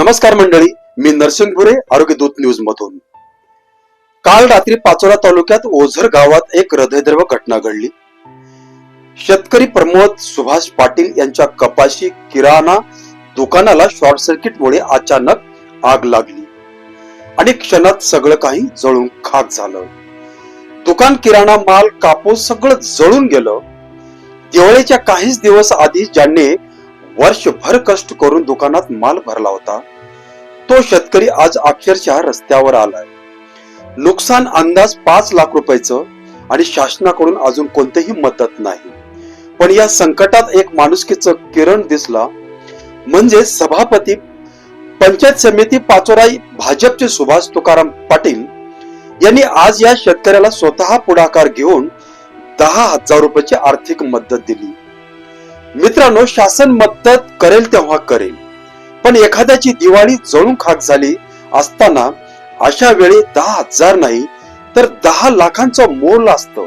नमस्कार मंडळी मी नरसिंहपुरे आरोग्य दूत न्यूज मधून. काल रात्री पाचोरा तालुक्यात ओझर गावात एक हृदयद्रव घटना घडली. शेतकरी प्रमोद सुभाष पाटील यांच्या कपाशी किराणा दुकानाला शॉर्ट सर्किटमुळे अचानक आग लागली. आणि क्षणात सगळं काही जळून खाक झालं. दुकान किराणा माल कापूस सगळं जळून गेलं. दिवाळीच्या काहीच दिवस आधी ज्यांनी वर्षभर कष्ट करून दुकानात माल भरला होता. तो शेतकरी आज अक्षरशः रस्त्यावर आलाय. नुकसान अंदाज पाच लाख रुपयाचं आणि शासनाकडून अजून कोणतीही मदत नाही. पण या संकटात एक माणुसकीचं किरण दिसला. म्हणजे सभापती पंचायत समिती पाचोराई भाजपचे सुभाष तुकाराम पाटील यांनी आज या शेतकऱ्याला स्वतः पुढाकार घेऊन दहा हजार रुपयाची आर्थिक मदत दिली. मित्रांनो शासन मदत करेल तेव्हा करेल. पण एखाद्याची दिवाळी जळून खाक झाली असताना अशा वेळी दहा हजार नाही तर दहा लाखांचं मोल असत.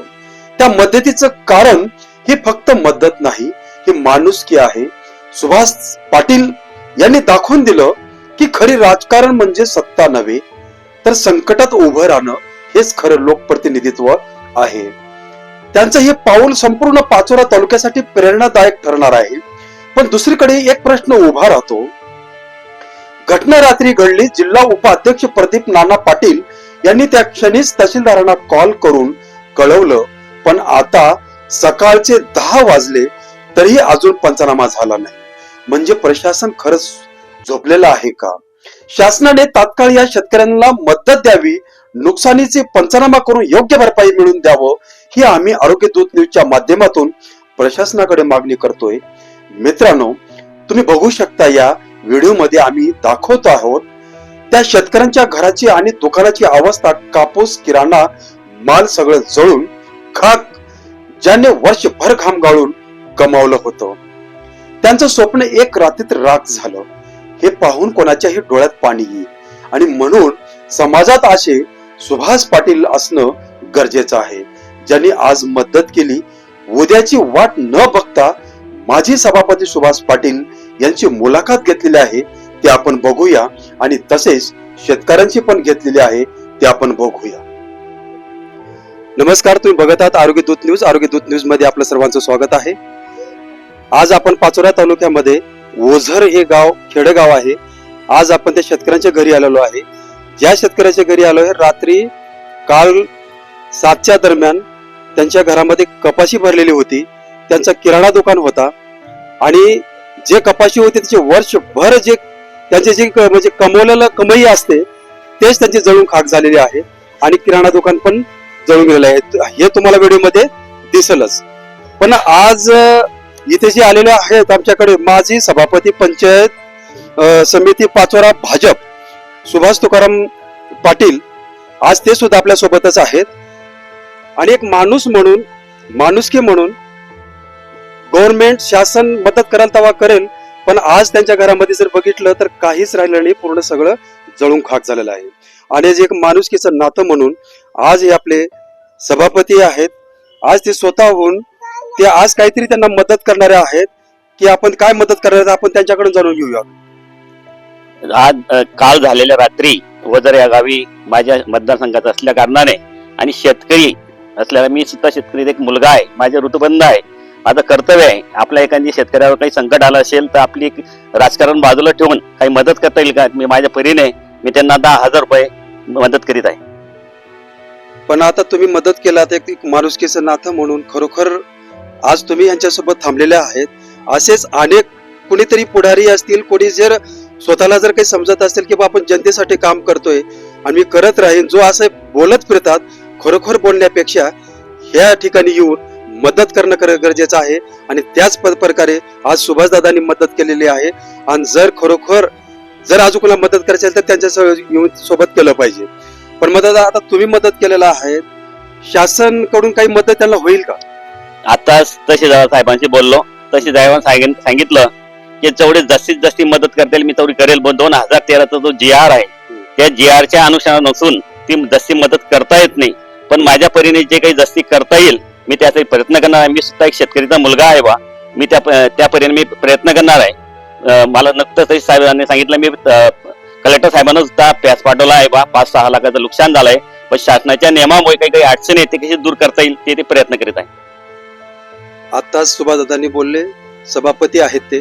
त्या मदतीचं कारण हे फक्त मदत नाही हे माणुसकी आहे. सुभाष पाटील यांनी दाखवून दिलं की खरी राजकारण म्हणजे सत्ता नव्हे तर संकटात उभं राहणं हेच खरं लोकप्रतिनिधित्व आहे. त्यांचं हे पाऊल संपूर्ण पाचोरा तालुक्यासाठी प्रेरणादायक ठरणार आहे. पण दुसरीकडे एक प्रश्न उभा राहतो. घटना रात्री घडली जिल्हा उपाध्यक्ष प्रदीप नाना पाटील यांनी त्या क्षणीच तहसीलदारांना कॉल करून कळवलं. पण आता सकाळचे दहा वाजले तरीही अजून पंचनामा झाला नाही. म्हणजे प्रशासन खरंच झोपलेलं आहे का? शासनाने तात्काळ या शेतकऱ्यांना मदत द्यावी नुकसानीचे पंचनामा करून योग्य भरपाई मिळवून द्यावं ही आम्ही आरोग्य दूत न्यूजच्या माध्यमातून प्रशासनाकडे मागणी करतोय. मित्रांनो तुम्ही बघू शकता या व्हिडिओ आम्ही दाखवत आहोत त्या शेतकऱ्यांच्या घराची आणि दुकानाची अवस्था कापूस किराणा माल सगळं जळून खाक ज्याने वर्षभर घाम गाळून कमावलं होतं. त्यांचं स्वप्न एक रात्रीत राख झालं. हे पाहून कोणाच्याही डोळ्यात पाणी येईल. आणि म्हणून समाजात असे सुभाष पाटील असणं गरजेचं आहे. ज्यांनी आज मदत केली उद्याची वाट न बघता माजी सभापती सुभाष पाटील यांची मुलाखत घेतलेली आहे ते आपण बघूया. आणि तसेच शेतकऱ्यांची पण घेतलेली आहे ते आपण बघूया. नमस्कार तुम्ही बघत आहात आरोग्य दूत न्यूज. आरोग्य दूत न्यूजमध्ये आपलं सर्वांचं स्वागत आहे. आज आपण पाचोरा तालुक्यामध्ये ओझर हे गाव खेडेगाव आहे. आज आपण त्या शेतकऱ्यांच्या घरी आलेलो आहे. ज्या शेतकऱ्याच्या घरी आलो आहे रात्री काल सातच्या दरम्यान त्यांच्या घरामध्ये कपाशी भरलेली होती. त्यांचा किराणा दुकान होता. आणि जे कपाशी होते त्याचे वर्षभर जे त्यांचे जे म्हणजे कमवलेलं कमाई असते तेच त्यांचे जळून खाक झालेले आहे. आणि किराणा दुकान पण जळून गेलेलं आहे. हे तुम्हाला व्हिडिओमध्ये दिसलच. पण आज इथे जे आलेले आहेत आमच्याकडे माजी सभापती पंचायत समिती पाचोरा भाजप सुभाष तुकाराम पाटील आज ते सुद्धा आपल्या सोबतच आहेत. आणि एक माणूस म्हणून माणुसकी म्हणून गव्हर्नमेंट शासन मदत कराल तेव्हा करेल पण आज त्यांच्या घरामध्ये जर बघितलं तर काहीच राहिलं नाही पूर्ण सगळं जळून खाक झालेलं आहे. आणि जे एक माणुसकीचं नातं म्हणून आज हे आपले सभापती आहेत आज ते स्वतःहून ते आज काहीतरी त्यांना मदत करणारे आहेत की आपण काय मदत करणार आपण त्यांच्याकडून जाणून घेऊया आज काल झालेल्या रात्री वजर या गावी माझ्या मतदारसंघात असल्या कारणाने आणि शेतकरी असल्याला मी सुद्धा शेतकरी एक मुलगा आहे. माझे ऋतुबंध आहे. माझं कर्तव्य आहे. आपल्या एखादी शेतकऱ्यावर काही संकट आलं असेल तर आपली एक राजकारण बाजूला ठेवून काही मदत करता येईल का? मी माझ्या परीने मी त्यांना दहा हजार रुपये मदत करीत आहे. पण आता तुम्ही मदत केलात एक माणुसकीचं नाथ म्हणून. खरोखर आज तुम्ही यांच्यासोबत थांबलेले आहेत. असेच अनेक कुणीतरी पुढारी असतील कोणी जर स्वतःला जर काही समजत असेल की आपण जनतेसाठी काम करतोय आणि मी करत राहीन जो असं बोलत फिरतात खरोखर बोलण्यापेक्षा ह्या ठिकाणी येऊन मदत करणं गरजेचं आहे. आणि त्याच प्रकारे आज सुभाषदादांनी मदत केलेली आहे. आणि जर खरोखर जर अजून कोणाला मदत करायची असेल तर त्यांच्यासोबत केलं पाहिजे. पण मदत आता तुम्ही मदत केलेला आहे. शासनकडून काही मदत त्यांना होईल का? आता तसे साहेबांशी बोललो. तसे साहेबांनी सांगितलं की जेवढे जास्तीत जास्त मदत करता येईल मी तेवढी करेल. पण दोन हजार तेराचा जो जी आर आहे त्या जी आरच्या अनुषंगाने नसून ती जास्ती मदत करता येत नाही. पण माझ्या परीने जे काही जास्ती करता येईल मी त्याचा प्रयत्न करणार आहे. मी सुद्धा एक शेतकरीचा मुलगा आहे बा. मी त्या त्या परीने मी प्रयत्न करणार आहे. मला नुकतंच साहेबांनी सांगितलं मी कलेक्टर साहेबांना सुद्धा प्यास पाठवला आहे बा. पाच सहा लाखाचं नुकसान झालंय. पण शासनाच्या नियमामुळे काही काही अडचण येते कशी दूर करता येईल ते ते प्रयत्न करीत आहे. आताच सुभाषदादांनी बोलले सभापती आहेत ते.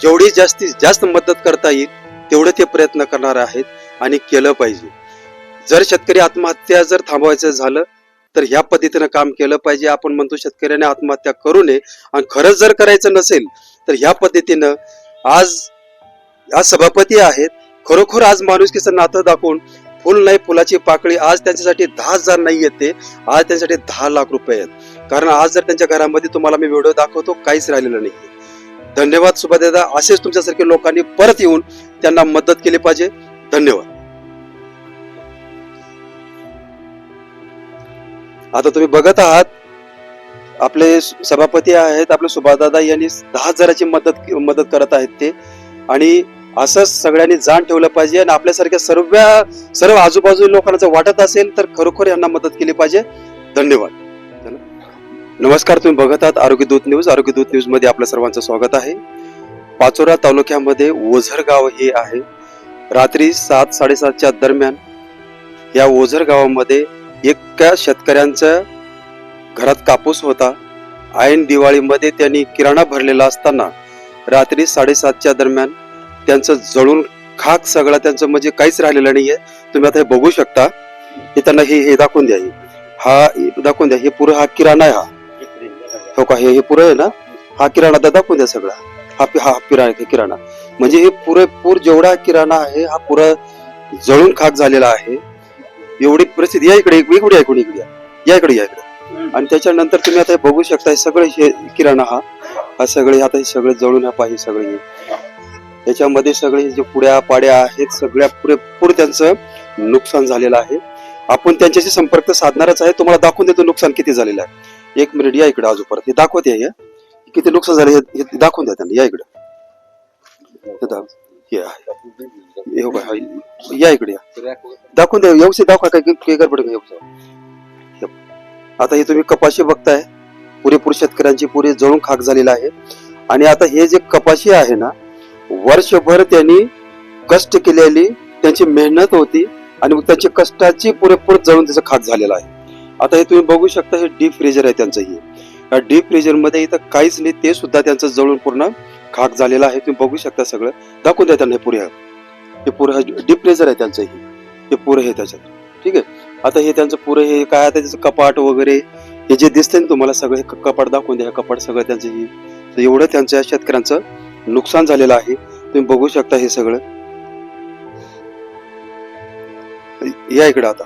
जेवढी जास्तीत जास्त मदत करता येईल तेवढे ते प्रयत्न करणार आहेत आणि केलं पाहिजे. जर शेतकरी आत्महत्या जर थांबवायचं झालं तर ह्या पद्धतीनं काम केलं पाहिजे. आपण म्हणतो शेतकऱ्याने आत्महत्या करू नये. आणि खरंच जर करायचं नसेल तर ह्या पद्धतीनं आज आज सभापती आहेत. खरोखर आज माणुसकीचं नातं दाखवून फुल नाही फुलाची पाकळी आज त्यांच्यासाठी दहा हजार नाही येते. आज त्यांच्यासाठी दहा लाख रुपये आहेत. कारण आज जर त्यांच्या घरामध्ये तुम्हाला मी व्हिडिओ दाखवतो काहीच राहिलेलं नाही. धन्यवाद सुभादादा. असेच तुमच्यासारखे लोकांनी परत येऊन त्यांना मदत केली पाहिजे. धन्यवाद. आता तुम्ही बघत आहात आपले सभापती आहेत आपले सुभादादा यांनी दहा हजाराची मदत मदत करत आहेत ते. आणि असंच सगळ्यांनी जाण ठेवलं पाहिजे आणि आपल्यासारख्या सर्व सर्व आजूबाजू लोकांना जर वाटत असेल तर खरोखर यांना मदत केली पाहिजे. धन्यवाद. नमस्कार तुम्ही बघत आहात आरोग्य दूत न्यूज. आरोग्यदूत न्यूजमध्ये आपल्या सर्वांचं स्वागत आहे. पाचोरा तालुक्यामध्ये ओझर गाव हे आहे. रात्री सात साडेसातच्या दरम्यान या ओझर गावामध्ये एका शेतकऱ्यांचं घरात कापूस होता. ऐन दिवाळीमध्ये त्यांनी किराणा भरलेला असताना रात्री साडेसातच्या दरम्यान त्यांचं जळून खाक सगळा त्यांचं म्हणजे काहीच राहिलेलं नाहीये. तुम्ही आता हे बघू शकता. हे त्यांना हे हे दाखवून द्या. हा दाखवून द्या. हे पुरं हा किराणा आहे हा. हो का? हे हे पुरं आहे ना? हा किराणा तर दाखवून द्या सगळा. हा हा किराणा किराणा. म्हणजे हे पुरेपूर जेवढा किराणा आहे हा पुरा जळून खाक झालेला आहे. एवढी परिस्थिती या इकडे इकडे या इकडे इकडे. या. इकडे या इकडे. आणि त्याच्यानंतर तुम्ही आता हे बघू शकता हे सगळे हे किराणा हा. हा सगळे आता हे सगळे जळून हा पाहिजे सगळे हे. याच्यामध्ये सगळे जे पुड्या पाड्या आहेत सगळ्या पुरेपूर त्यांचं नुकसान झालेलं आहे. आपण त्यांच्याशी संपर्क साधणारच आहे. तुम्हाला दाखवून देतो नुकसान किती झालेलं आहे. एक मिनिट या इकडे अजून परत हे दाखवते किती नुकसान झाले हे हे दाखवून द्या त्यांना. या इकडे. हे. हे या इकडे या. दाखवून द्या व्यवस्थित दाखवा काय काय गडबड व्यवस्थित. आता हे तुम्ही कपाशी बघताय. पुरेपूर शेतकऱ्यांची पुरे जळून खाक झालेला आहे. आणि आता हे जे कपाशी आहे ना वर्षभर त्यांनी कष्ट केलेली त्यांची मेहनत होती आणि त्यांची कष्टाची पुरेपूर जळून त्याचं खाक झालेलं आहे. आता हे तुम्ही बघू शकता हे डीप फ्रीजर आहे त्यांचं हे. या डीप फ्रीजरमध्ये इथं काहीच नाही ते सुद्धा त्यांचं जळून पूर्ण खाक झालेलं आहे तुम्ही बघू शकता सगळं. दाखवून द्या त्यांना हे पुरे हे पुरं डीप फ्रीजर आहे त्यांचं हे. हे पुरं हे त्याच्यात. ठीक आहे? आता हे त्यांचं पुरं हे काय आता त्याचं कपाट वगैरे हे जे दिसते ना तुम्हाला सगळं हे कपाट दाखवून द्या हे कपाट सगळं त्यांचं हे. एवढं त्यांच्या शेतकऱ्यांचं नुकसान झालेलं आहे. तुम्ही बघू शकता हे सगळं. या इकडे आता.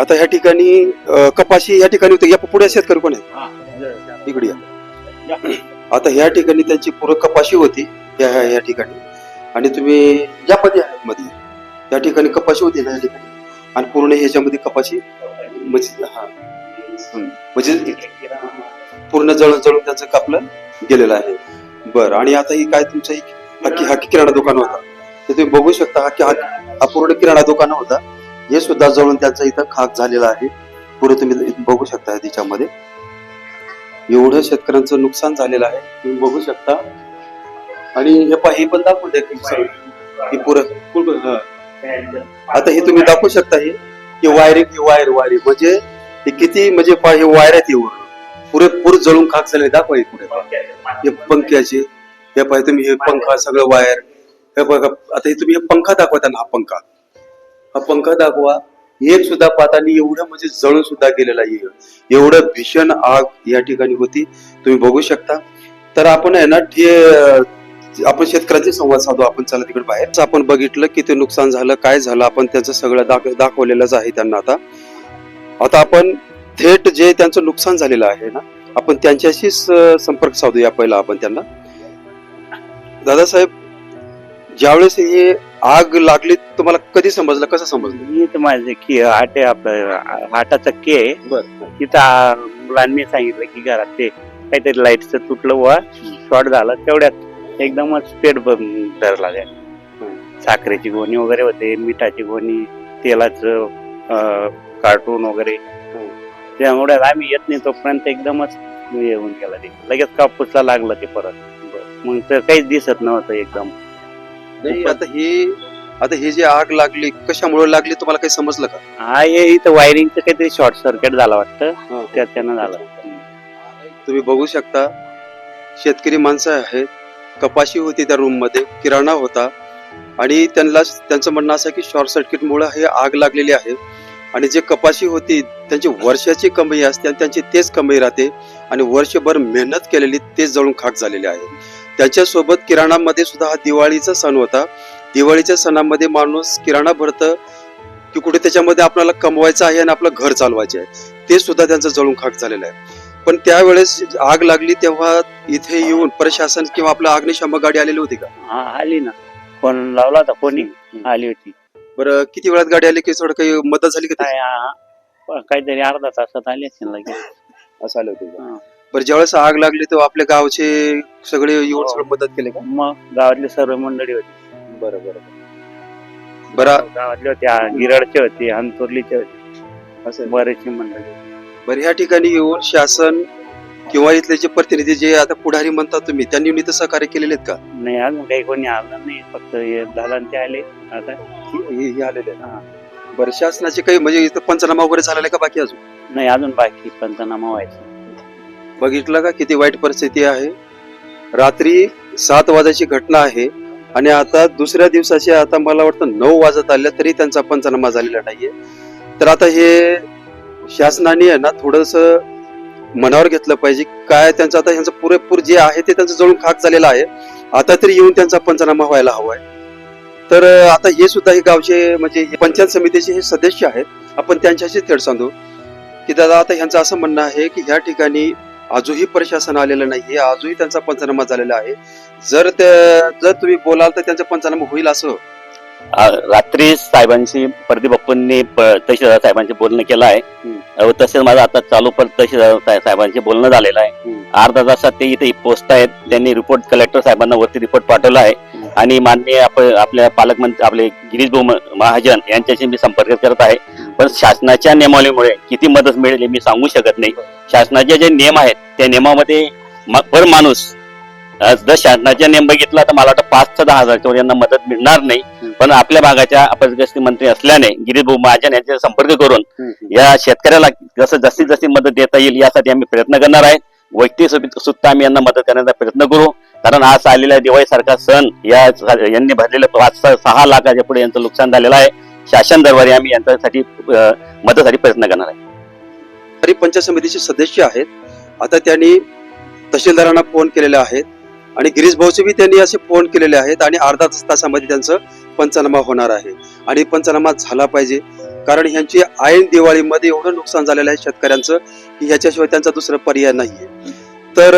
आता ह्या ठिकाणी कपाशी या ठिकाणी होते. या पुढे शेतकरी कोण आहे इकडे या. आता ह्या ठिकाणी त्यांची पूर्ण कपाशी होती. ह्या ह्या या ठिकाणी. आणि तुम्ही या मध्ये मध्ये. या ठिकाणी कपाशी होती ना या ठिकाणी? आणि पूर्ण ह्याच्यामध्ये कपाशी म्हणजे हा. म्हणजे पूर्ण जळून जळून त्याचं कापलं गेलेलं आहे. बरं. आणि आता ही काय तुमचं ही हा किराणा दुकान होता. ते तुम्ही बघू शकता हा की हा पूर्ण किराणा दुकान होता. हे सुद्धा जळून त्याचा इथं खाक झालेला आहे. पुढे तुम्ही बघू शकता त्याच्यामध्ये एवढं शेतकऱ्यांचं नुकसान झालेलं आहे. तुम्ही बघू शकता. आणि हे पा हे पण दाखवून द्या की हे पुरं. आता हे तुम्ही दाखवू शकता हे. की वायरिंग ही वायर वायरिंग म्हणजे हे किती म्हणजे पा हे वायर आहेत हे पुरेपूर जळून खाक झाले दाखवा हे पुढे. हे पंख्याचे. हे पाहिजे तुम्ही हे पंखा सगळं वायर. हे बघा आता हे तुम्ही हे पंखा दाखवा त्यांना हा पंखा. हा पंखा दाखवा. एक सुद्धा पातानी एवढं म्हणजे जळून सुद्धा गेलेला आहे. एवढं भीषण आग या ठिकाणी होती. तुम्ही बघू शकता. तर आपण आहे ना ते आपण शेतकऱ्यांचे संवाद साधू. आपण चला तिकडे बाहेर. आपण बघितलं किती नुकसान झालं काय झालं आपण त्याचं सगळं दाख दाखवलेलंच आहे त्यांना आता. आता आपण थेट जे त्यांचं नुकसान झालेलं आहे ना आपण त्यांच्याशी संपर्क साधूया पहिला आपण त्यांना. दादासाहेब ज्यावेळेस हे आग लागली तुम्हाला कधी समजलं? कसं समजलं? मी तर माझे की हाटे आपलं हाटाचा के आहे. बर. तिथं आ- मुलांनी सांगितलं की घरात ते काहीतरी लाईटचं तुटलं व शॉर्ट झालं. तेवढ्यात एकदमच पेट ब- धरला त्या साखरेची गोणी वगैरे होते मिठाची गोणी तेलाचं अं, कार्टून वगैरे. त्यामुळे आम्ही येत नाही तोपर्यंत एकदमच येऊन गेला ते. लगेच कापूसला लागलं ते परत. मग तर काहीच दिसत नव्हतं एकदम. नाही आता हे आता हे जे आग लागली कशामुळे लागली तुम्हाला काही समजलं का? हा हे इथं वायरिंगचं काहीतरी शॉर्ट सर्किट झाला वाटतं. त्याच्यानं झालं. तुम्ही बघू शकता शेतकरी माणसं आहेत. कपाशी होती त्या रूममध्ये किराणा होता. आणि त्यांना त्यांचं म्हणणं असं की शॉर्ट सर्किटमुळे हे आग लागलेली आहे. आणि जे कपाशी होती त्यांची वर्षाची कमाई असते आणि त्यांची तेच कमाई राहते. आणि वर्षभर मेहनत केलेली तेच जळून खाक झालेले आहे. त्यांच्यासोबत किराणामध्ये सुद्धा हा दिवाळीचा सण होता. दिवाळीच्या सणामध्ये माणूस किराणा भरतं की कुठे त्याच्यामध्ये आपल्याला कमवायचं आहे आणि आपलं घर चालवायचे आहे. ते सुद्धा त्यांचं जळून खाक झालेलं आहे. पण त्यावेळेस आग लागली तेव्हा इथे येऊन प्रशासन किंवा आपलं अग्निशामक गाडी आलेली होती का? हा आली ना. फोन लावला होता कोणी? आली होती. बरं किती वेळात गाडी आली की थोडं काही मदत झाली का काय काहीतरी अर्धा तासात आली असेल लगेच. असं आलं होतं हा. बरं ज्यावेळेस आग लागली तेव्हा आपल्या गावचे सगळे येऊन हो. सगळं मदत केली का? मग गावातली सर्व मंडळी होती. बरं बरं बरं. गावातले होते हा, गिरडचे होते अंतुर्लीचे होते. असं बरेचसे मंडळी बरं ह्या ठिकाणी येऊन शासन किंवा इथले जे प्रतिनिधी जे आता पुढारी म्हणतात तुम्ही त्यांनी येऊन इथं सहकार्य केलेले आहेत का? नाही अजून काही कोणी आलं नाही फक्त हे आणि ते आले. आता हे हे आलेले आहेत. हा. बरं शासनाचे काही म्हणजे इथं पंचनामा वगैरे झालेला आहे का बाकी अजून? नाही अजून बाकी पंचनामा व्हायचं. बघितलं का किती वाईट परिस्थिती आहे? रात्री सात वाजायची घटना आहे आणि आता दुसऱ्या दिवसाचे आता मला वाटतं नऊ वाजत आल्या तरी त्यांचा पंचनामा झालेला नाहीये. तर आता हे शासनाने आहे ना थोडस मनावर घेतलं पाहिजे. काय त्यांचं आता ह्यांचं पुरेपूर जे आहे ते त्यांचं जळून खाक झालेलं आहे. आता तरी येऊन त्यांचा पंचनामा व्हायला हवाय तर आता हे सुद्धा हे गावचे म्हणजे पंचायत समितीचे हे सदस्य आहेत. आपण त्यांच्याशी थेट सांगू. की दादा आता ह्यांचं असं म्हणणं आहे की ह्या ठिकाणी आजही प्रशासन आलेलं नाहीये आजही त्यांचा पंचनामा झालेला आहे. जर ते जर तुम्ही बोलाल तर त्यांचा पंचनामा होईल असं. रात्री साहेबांशी प्रदीप बाप्पूंनी तहसीलदार साहेबांशी बोलणं केलं आहे. तसेच माझं आता चालू पण तहसीलदार साहे- साहेबांशी बोलणं झालेलं आहे. अर्धा तासात ते इथे पोहोचत आहेत. त्यांनी रिपोर्ट कलेक्टर साहेबांना वरती रिपोर्ट पाठवला आहे. आणि माननीय आप- आपल्या पालकमंत्री आपले गिरीश भाऊ महाजन यांच्याशी मी संपर्क करत आहे. पण शासनाच्या नियमावलीमुळे किती मदत मिळेल मी सांगू शकत नाही. शासनाचे जे नियम आहेत त्या नियमामध्ये पर माणूस जर शासनाचा नियम बघितला तर मला वाटतं पाच ते दहा वर यांना मदत मिळणार नाही. पण आपल्या भागाच्या अपयग्रस्त मंत्री असल्याने गिरीश भाऊ महाजन यांचे संपर्क करून या शेतकऱ्याला कसं जास्तीत जास्त मदत देता येईल यासाठी आम्ही प्रयत्न करणार आहे. वैयक्तिक सुद्धा आम्ही यांना मदत करण्याचा प्रयत्न करू. कारण आज आलेला दिवाळी सारखा सण या यांनी भरलेलं पाच सहा लाखाच्या पुढे यांचं नुकसान झालेलं आहे. शासन दरबारी आम्ही यांच्यासाठी मदतीसाठी प्रयत्न करणार आहे. तरी पंचायत समितीचे सदस्य आहेत. आता त्यांनी तहसीलदारांना फोन केलेले आहेत आणि गिरीश भाऊचे बी त्यांनी असे फोन केलेले आहेत आणि अर्धा तासामध्ये त्यांचं पंचनामा होणार आहे. आणि पंचनामा झाला पाहिजे. कारण ह्यांची ऐन दिवाळीमध्ये एवढं नुकसान झालेलं आहे शेतकऱ्यांचं की ह्याच्याशिवाय त्यांचा दुसरा पर्याय नाहीये. तर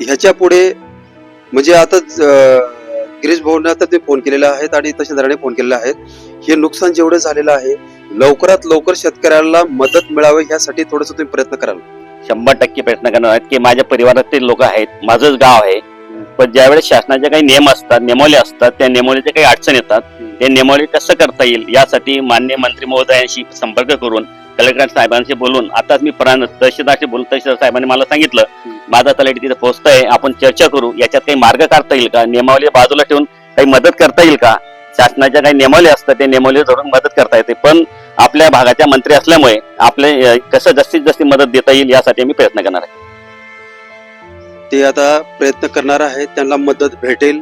ह्याच्या पुढे म्हणजे आता गिरीश भाऊंना तर ते फोन केलेले आहेत आणि तहसीलदाराने फोन केलेले आहेत. हे नुकसान जेवढं झालेलं आहे लवकरात लवकर शेतकऱ्याला मदत मिळावी यासाठी थोडस तुम्ही प्रयत्न कराल. शंभर टक्के प्रयत्न करणार आहेत की माझ्या परिवारातील लोक आहेत माझंच गाव आहे. पण ज्यावेळेस शासनाचे काही नियम असतात नेमोले असतात त्या नेमोलीचे काही अडचण येतात ते नेमोले कसं करता येईल यासाठी मान्य मंत्री महोदयांशी संपर्क करून कलेक्टर साहेबांशी बोलून आताच मी प्राण तहसीलदारशी बोलून तहसीलदार साहेबांनी मला सांगितलं माझा तलाठी तिथे पोहोचतोय आपण चर्चा करू याच्यात काही मार्ग काढता येईल का नियमावली बाजूला ठेवून काही मदत करता येईल का? शासनाच्या काही नियमावली असतात ते नियमावली धरून मदत करता येते. पण आपल्या भागाच्या मंत्री असल्यामुळे आपले कसं जास्तीत जास्त मदत देता येईल यासाठी आम्ही प्रयत्न करणार आहे. ते आता प्रयत्न करणार आहे त्यांना मदत भेटेल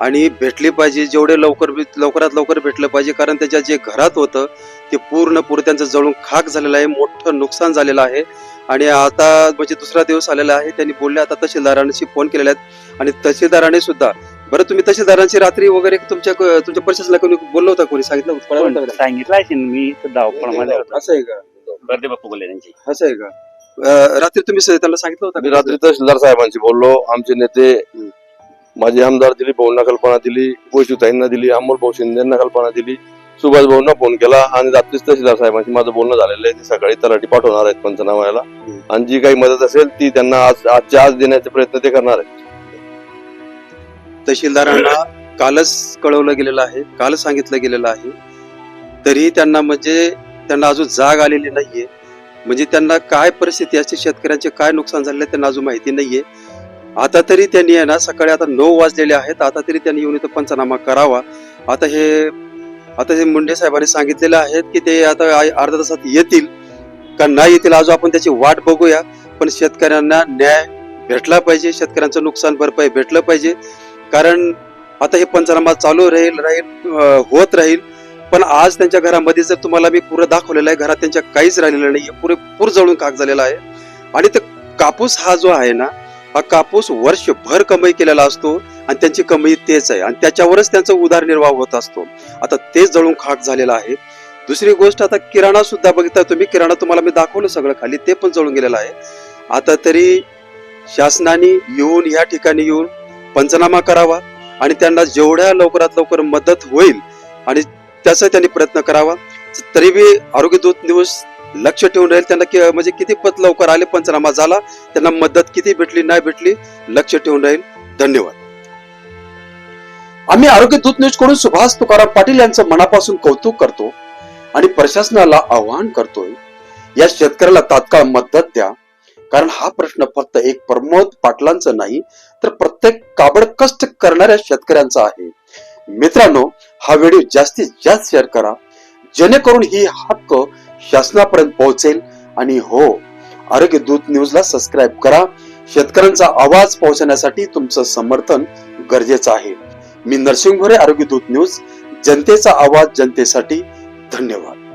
आणि भेटली पाहिजे जेवढे लवकर लवकरात लवकर भेटलं पाहिजे कारण त्याच्या जे घरात होतं ते पूर्णपूर त्यांचं जळून खाक झालेलं आहे मोठं नुकसान झालेलं आहे. आणि आता म्हणजे दुसरा दिवस आलेला आहे त्यांनी बोलले आता तहसीलदारांशी फोन केलेला आहेत. आणि तहसीलदाराने सुद्धा बरं तुम्ही तहसीलदारांची रात्री वगैरे तुमच्या तुमच्या परिसराला कोणी बोललं होतं कोणी? सांगितलं होतं? सांगितलं असेल मी इथं धावपळमध्ये होतो. असं आहे का? प्रदीप बाप्पू बोलले त्यांची. असं आहे का? अं, रात्री तुम्ही स- त्यांना सांगितलं होतं मी का? रात्री तहसीलदार साहेबांशी बोललो. आमचे नेते माझे आमदार दिली भाऊंना कल्पना दिली वैशुताईंना दिली अमोल भाऊ शिंदेना कल्पना दिली सुभाष भाऊंना फोन केला आणि रात्रीच तहसीलदार साहेबांशी माझं बोलणं झालेलं आहे. ते सकाळी तलाठी पाठवणार आहेत पंचनामाला आणि जी काही मदत असेल ती त्यांना आज आजच्या आज देण्याचे प्रयत्न ते करणार आहेत. तहसीलदारांना कालच कळवलं गेलेलं आहे काल सांगितलं गेलेलं आहे. तरीही त्यांना म्हणजे त्यांना अजून जाग आलेली नाहीये. म्हणजे त्यांना काय परिस्थिती असते शेतकऱ्यांचे काय नुकसान झाले त्यांना अजून माहिती नाहीये. आता तरी त्यांनी आहे ना सकाळी आता नऊ वाजलेले आहेत आता तरी त्यांनी येऊन इथं पंचनामा करावा. आता हे आता हे मुंडे साहेबांनी सांगितलेलं आहे की ते आता अर्धा अर्ध्या तासात येतील. का नाही येतील अजून आपण त्याची वाट बघूया. पण शेतकऱ्यांना न्याय भेटला पाहिजे शेतकऱ्यांचं नुकसान भरपाई भेटलं पाहिजे. कारण आता हे पंचनामा चालू राहील राहील होत राहील. पण आज त्यांच्या घरामध्ये जर तुम्हाला मी पुरं दाखवलेलं आहे घरात त्यांच्या काहीच राहिलेलं नाही पुरे पूर जळून काक झालेला आहे. आणि ते कापूस हा जो आहे ना हा कापूस वर्षभर कमाई केलेला असतो आणि त्यांची कमाई तेच आहे. आणि त्याच्यावरच त्यांचा उदरनिर्वाह होत असतो. आता तेच जळून खाक झालेला आहे. दुसरी गोष्ट आता किराणा सुद्धा बघितला तुम्ही किराणा तुम्हाला मी दाखवलं सगळं खाली ते पण जळून गेलेलं आहे. आता तरी शासनाने येऊन या ठिकाणी येऊन पंचनामा करावा आणि त्यांना जेवढ्या लवकरात लवकर मदत होईल आणि त्याचा त्यांनी प्रयत्न करावा. तरी बी आरोग्य दूत न्यूज लक्ष ठेवून राहील त्यांना कि- म्हणजे किती पत लवकर आले पंचनामा झाला त्यांना मदत किती भेटली नाही भेटली लक्ष ठेवून राहील. धन्यवाद. आम्ही आरोग्य दूत न्यूजकडून सुभाष तुकाराम पाटील यांचं मनापासून कौतुक करतो आणि प्रशासनाला आवाहन करतोय या शेतकऱ्याला तात्काळ मदत द्या. कारण हा प्रश्न फक्त एक प्रमोद पाटलांचा नाही तर प्रत्येक काबड कष्ट करणाऱ्या शेतकऱ्यांचा आहे. मित्रांनो हा व्हिडिओ जास्तीत जास्त शेअर करा. जेणेकरून ही हक्क शासनापर्यंत पोहोचेल आणि हो आरोग्य दूत न्यूजला सबस्क्राईब करा. शेतकऱ्यांचा आवाज पोहोचण्यासाठी तुमचं समर्थन गरजेचं आहे. मी नरसिंह भोरे आरोग्य दूत न्यूज. जनतेचा आवाज जनतेसाठी धन्यवाद.